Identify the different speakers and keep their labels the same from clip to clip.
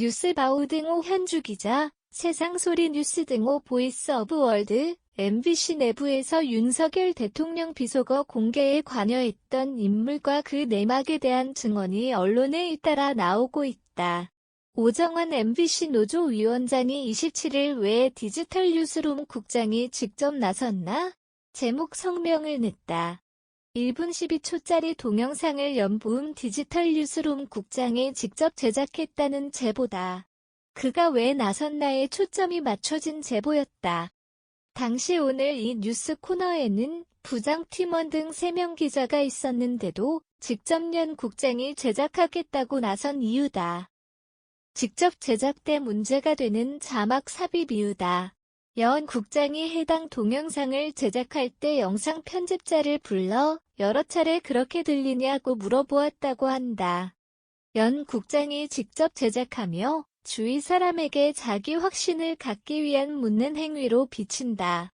Speaker 1: 뉴스바우 등호 현주 기자, 세상소리 뉴스 등호 보이스 오브 월드, MBC 내부에서 윤석열 대통령 비속어 공개에 관여했던 인물과 그 내막에 대한 증언이 언론에 잇따라 나오고 있다. 오정환 MBC 노조위원장이 27일 왜 디지털 뉴스룸 국장이 직접 나섰나? 제목 성명을 냈다. 1분 12초짜리 동영상을 연부음 디지털 뉴스룸 국장이 직접 제작했다는 제보다. 그가 왜 나섰나에 초점이 맞춰진 제보였다. 당시 오늘 이 뉴스 코너에는 부장 팀원 등 3명 기자가 있었는데도 직접 연 국장이 제작하겠다고 나선 이유다. 직접 제작 때 문제가 되는 자막 삽입 이유다. 연 국장이 해당 동영상을 제작할 때 영상 편집자를 불러 여러 차례 그렇게 들리냐고 물어보았다고 한다. 연 국장이 직접 제작하며 주위 사람에게 자기 확신을 갖기 위한 묻는 행위로 비친다.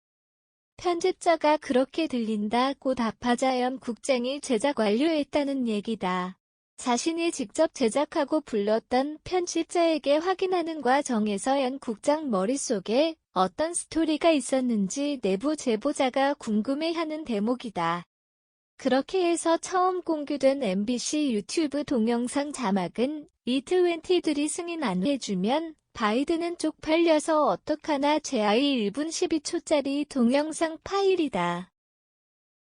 Speaker 1: 편집자가 그렇게 들린다고 답하자 연 국장이 제작 완료했다는 얘기다. 자신이 직접 제작하고 불렀던 편집자에게 확인하는 과정에서 연 국장 머릿속에 어떤 스토리가 있었는지 내부 제보자가 궁금해하는 대목이다. 그렇게 해서 처음 공개된 MBC 유튜브 동영상 자막은 이트20들이 승인 안 해주면 바이든은 쪽팔려서 어떡하나 제 아이 1분 12초짜리 동영상 파일이다.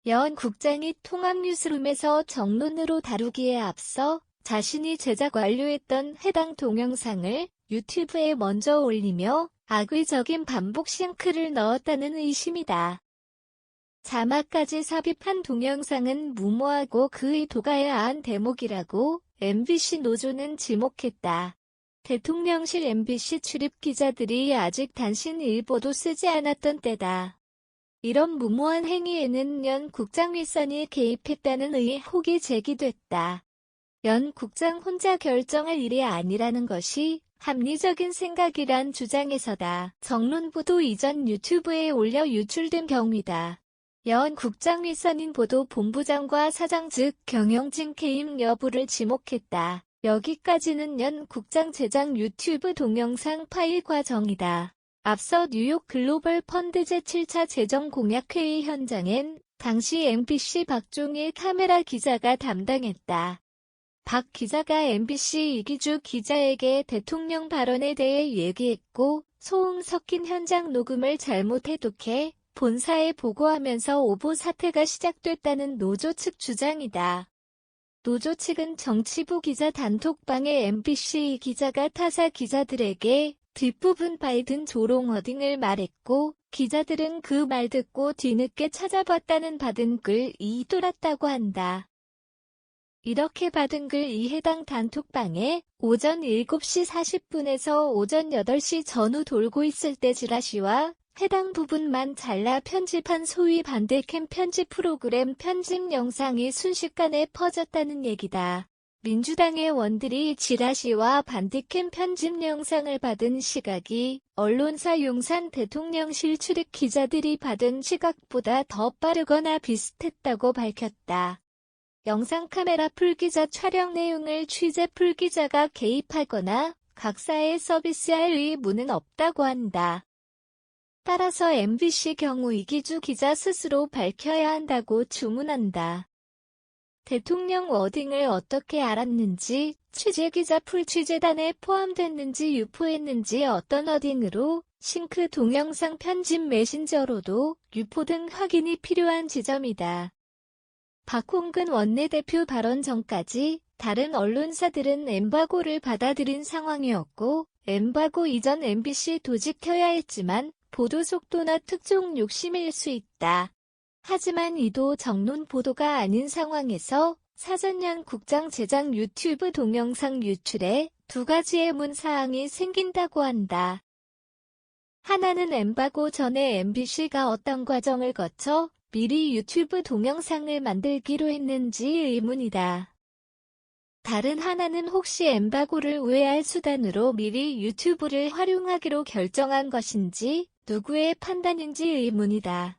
Speaker 1: 연 국장이 통합뉴스룸에서 정론으로 다루기에 앞서 자신이 제작 완료했던 해당 동영상을 유튜브에 먼저 올리며 악의적인 반복 싱크를 넣었다는 의심이다. 자막까지 삽입한 동영상은 무모하고 그 의 도가 야한 대목이라고 MBC 노조는 지목했다. 대통령실 MBC 출입 기자들이 아직 단신 일보도 쓰지 않았던 때다. 이런 무모한 행위에는 연 국장 윗선이 개입했다는 의혹이 제기됐다. 연 국장 혼자 결정할 일이 아니라는 것이 합리적인 생각이란 주장에서다. 정론 보도 이전 유튜브에 올려 유출된 경위다. 연 국장 윗선인 보도 본부장과 사장 즉 경영진 개입 여부를 지목했다. 여기까지는 연 국장 제작 유튜브 동영상 파일 과정이다. 앞서 뉴욕 글로벌 펀드 제7차 재정 공약회의 현장엔 당시 MBC 박종일 카메라 기자가 담당했다. 박 기자가 MBC 이기주 기자에게 대통령 발언에 대해 얘기했고 소음 섞인 현장 녹음을 잘못 해독해 본사에 보고하면서 오보 사태가 시작됐다는 노조 측 주장이다. 노조 측은 정치부 기자 단톡방에 MBC 기자가 타사 기자들에게 뒷부분 바이든 조롱 어딩을 말했고 기자들은 그 말 듣고 뒤늦게 찾아봤다는 받은 글이 돌았다고 한다. 이렇게 받은 글 이 해당 단톡방에 오전 7시 40분에서 오전 8시 전후 돌고 있을 때 지라시와 해당 부분만 잘라 편집한 소위 반대캠 편집 프로그램 편집 영상이 순식간에 퍼졌다는 얘기다. 민주당의 원들이 지라시와 반디캠 편집 영상을 받은 시각이 언론사 용산 대통령실 출입 기자들이 받은 시각보다 더 빠르거나 비슷했다고 밝혔다. 영상 카메라 풀기자 촬영 내용을 취재 풀기자가 개입하거나 각사에 서비스할 의무는 없다고 한다. 따라서 MBC 경우 이기주 기자 스스로 밝혀야 한다고 주문한다. 대통령 워딩을 어떻게 알았는지, 취재기자 풀 취재단에 포함됐는지 유포했는지 어떤 워딩으로 싱크 동영상 편집 메신저로도 유포 등 확인이 필요한 지점이다. 박홍근 원내대표 발언 전까지 다른 언론사들은 엠바고를 받아들인 상황이었고 엠바고 이전 MBC 도직혀야 했지만 보도 속도나 특종 욕심일 수 있다. 하지만 이도 정론 보도가 아닌 상황에서 사전양 국장 제작 유튜브 동영상 유출에 두 가지의 문사항이 생긴다고 한다. 하나는 엠바고 전에 MBC가 어떤 과정을 거쳐 미리 유튜브 동영상을 만들기로 했는지 의문이다. 다른 하나는 혹시 엠바고를 우회할 수단으로 미리 유튜브를 활용하기로 결정한 것인지 누구의 판단인지 의문이다.